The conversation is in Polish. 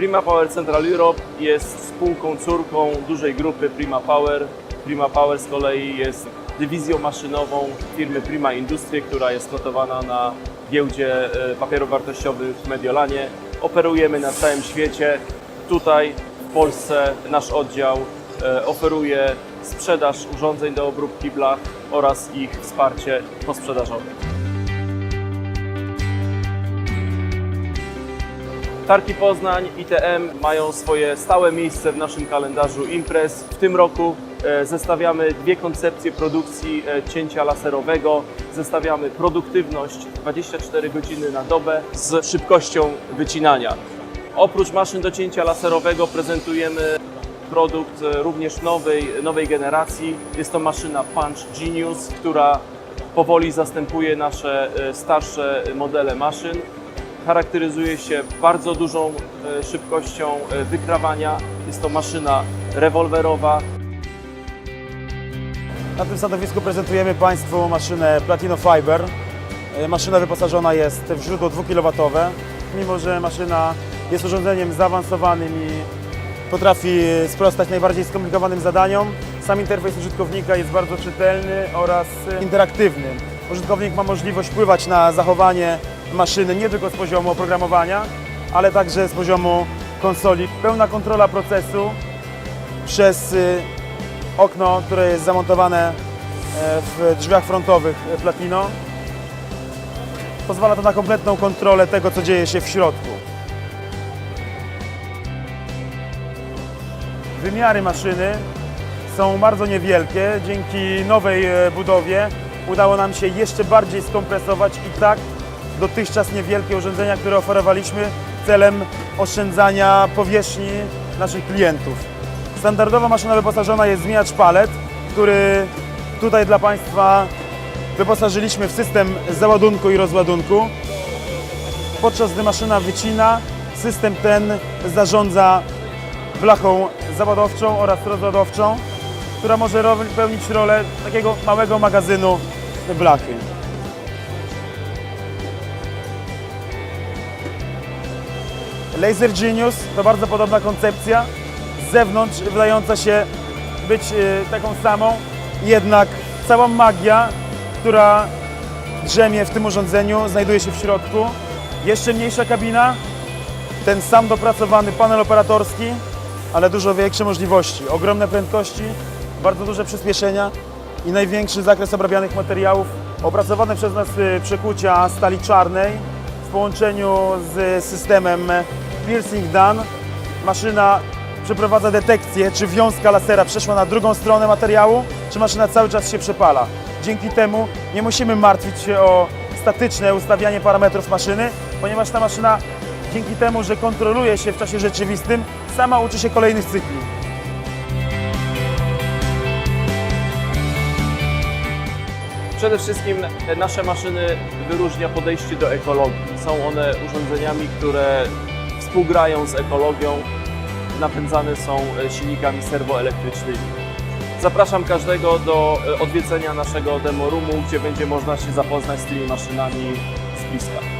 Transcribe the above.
Prima Power Central Europe jest spółką córką dużej grupy Prima Power. Prima Power z kolei jest dywizją maszynową firmy Prima Industrie, która jest notowana na giełdzie e, papierów wartościowych w Mediolanie. Operujemy na całym świecie. Tutaj w Polsce nasz oddział e, oferuje sprzedaż urządzeń do obróbki blach oraz ich wsparcie posprzedażowe. Targi Poznań, ITM mają swoje stałe miejsce w naszym kalendarzu imprez. W tym roku e, zestawiamy dwie koncepcje produkcji e, cięcia laserowego. Zestawiamy produktywność 24 godziny na dobę z szybkością wycinania. Oprócz maszyn do cięcia laserowego prezentujemy produkt e, również nowej, nowej generacji. Jest to maszyna Punch Genius, która powoli zastępuje nasze starsze modele maszyn charakteryzuje się bardzo dużą e, szybkością e, wykrawania. Jest to maszyna rewolwerowa. Na tym stanowisku prezentujemy Państwu maszynę Platino Fiber. E, Maszyna wyposażona jest w źródło 2 kW. Mimo, że maszyna jest urządzeniem zaawansowanym i potrafi sprostać najbardziej skomplikowanym zadaniom, sam interfejs użytkownika jest bardzo czytelny oraz interaktywny. Użytkownik ma możliwość wpływać na zachowanie maszyny nie tylko z poziomu oprogramowania, ale także z poziomu konsoli. Pełna kontrola procesu przez y, okno, które jest zamontowane e, w drzwiach frontowych Platino. Pozwala to na kompletną kontrolę tego, co dzieje się w środku. Wymiary maszyny są bardzo niewielkie. Dzięki nowej e, budowie udało nam się jeszcze bardziej skompresować i tak dotychczas niewielkie urządzenia, które oferowaliśmy celem oszczędzania powierzchni naszych klientów. Standardowa maszyna wyposażona jest zmieniacz palet, który tutaj dla Państwa wyposażyliśmy w system załadunku i rozładunku. Podczas gdy maszyna wycina, system ten zarządza blachą załadowczą oraz rozładowczą, która może pełnić rolę takiego małego magazynu blachy. Laser Genius to bardzo podobna koncepcja, z zewnątrz wydająca się być e, taką samą, jednak cała magia, która drzemie w tym urządzeniu, znajduje się w środku. Jeszcze mniejsza kabina, ten sam dopracowany panel operatorski, ale dużo większe możliwości, ogromne prędkości, bardzo duże przyspieszenia i największy zakres obrabianych materiałów. Opracowane przez nas y, przekucia stali czarnej połączeniu z systemem Piercing Done. Maszyna przeprowadza detekcję, czy wiązka lasera przeszła na drugą stronę materiału, czy maszyna cały czas się przepala. Dzięki temu nie musimy martwić się o statyczne ustawianie parametrów maszyny, ponieważ ta maszyna dzięki temu, że kontroluje się w czasie rzeczywistym, sama uczy się kolejnych cykli. Przede wszystkim e, nasze maszyny wyróżnia podejście do ekologii. Są one urządzeniami, które współgrają z ekologią, napędzane są e, silnikami serwoelektrycznymi. Zapraszam każdego do e, odwiedzenia naszego demo roomu, gdzie będzie można się zapoznać z tymi maszynami z bliska.